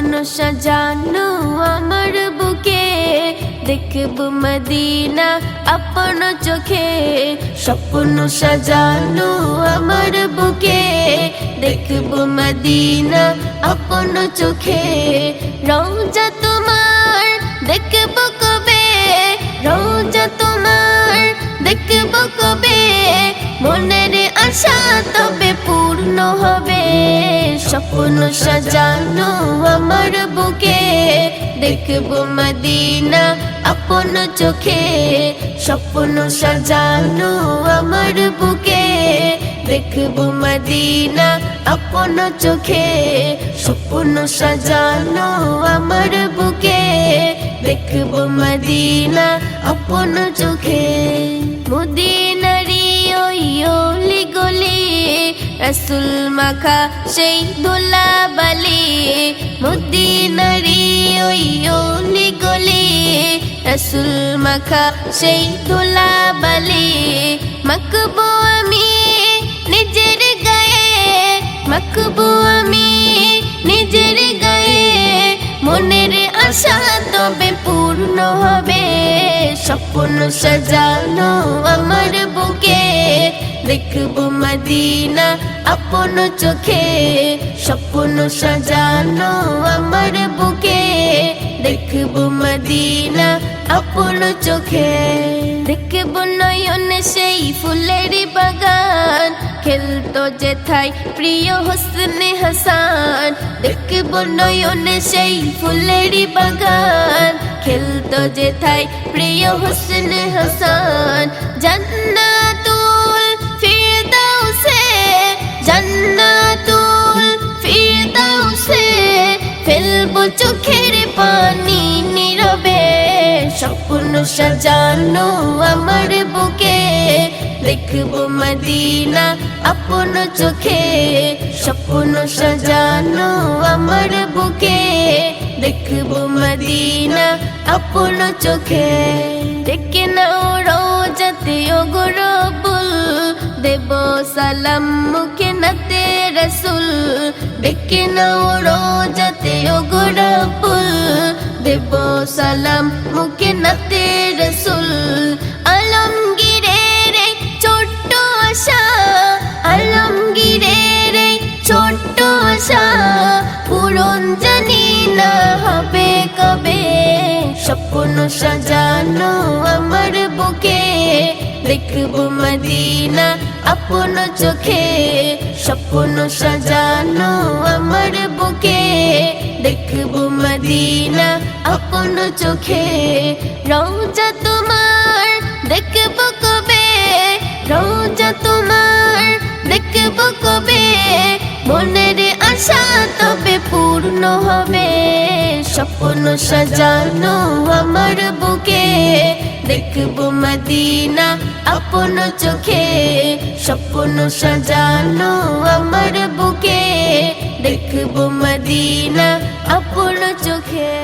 স্বপ্ন সাজানো আমার বুকে দেখব মদিনা আপন চোখে। স্বপ্ন সাজানো, আমার বুকে দেখব মদিনা আপন চোখে। রওজা তোমার দেখব কবে? রওজা তোমার দেখব কবে? মনের আশা তবে পূর্ণ হবে। স্বপ্ন সাজানো আমার বুকে। দেখব মদিনা আপন চোখে। স্বপ্ন সাজানো আমার বুকে। দেখব মদিনা আপন চোখে। স্বপ্ন সাজানো আমার বুকে। দেখব মদিনা আপন চোখে। মদিনারি ওই গলি রসুল মাখা সেই দোলা বালি, মদিনারি ওই অলি গলি। রসুল মাখা সেই দোলা বালি মাকবো আমি নিজের গায়ে মাকবো আমি নিজের গায়ে। মনের আশা তবে পূর্ণ হবে, স্বপ্ন সাজানো আমার বুকে। দেখব মদিনা আপন চোখে, স্বপ্ন সাজানো আমার বুকে। দেখব মদিনা আপন চোখে দেখব নয়ন সেই ফুলের বাগান। খেলতো যেথাই প্রিয় হোসনে হাসান। দেখব নয়ন সেই ফুলের বাগান। খেলতো যেথাই প্রিয় হোসনে হাসান। জান্নাতুল চোখের পানি নীরবে, স্বপ্ন সাজানো আমার বুকে। দেখব মদিনা আপন চোখে, স্বপ্ন সাজানো আমার বুকে। দেখব মদিনা আপন চোখে। দেখে নাও রোজাতে ওগরবুল দেব সালাম মুখে নাতে রসুল। ডেকে নাও রোজাতে সালাম মুখে নাতে রসুল। আলমগীরের এই ছোট্ট আশা, আলমগীরের এই ছোট্ট আশা, পূরণ জানি না হবে কবে। স্বপ্ন সাজানো আমার বুকে, দেখব মদিনা আপন চোখে। স্বপ্ন সাজানো আমার বুকে দেখব মদিনা আপন চোখে। রওজা তোমার দেখব কবে? রওজা তোমার দেখব কবে? মনের আশা তবে পূর্ণ হবে। স্বপ্ন সাজানো আমার বুকে। দেখব মদিনা আপন চোখে। স্বপ্ন সাজানো আমার বুকে। দেখব মদিনা আপন চোখে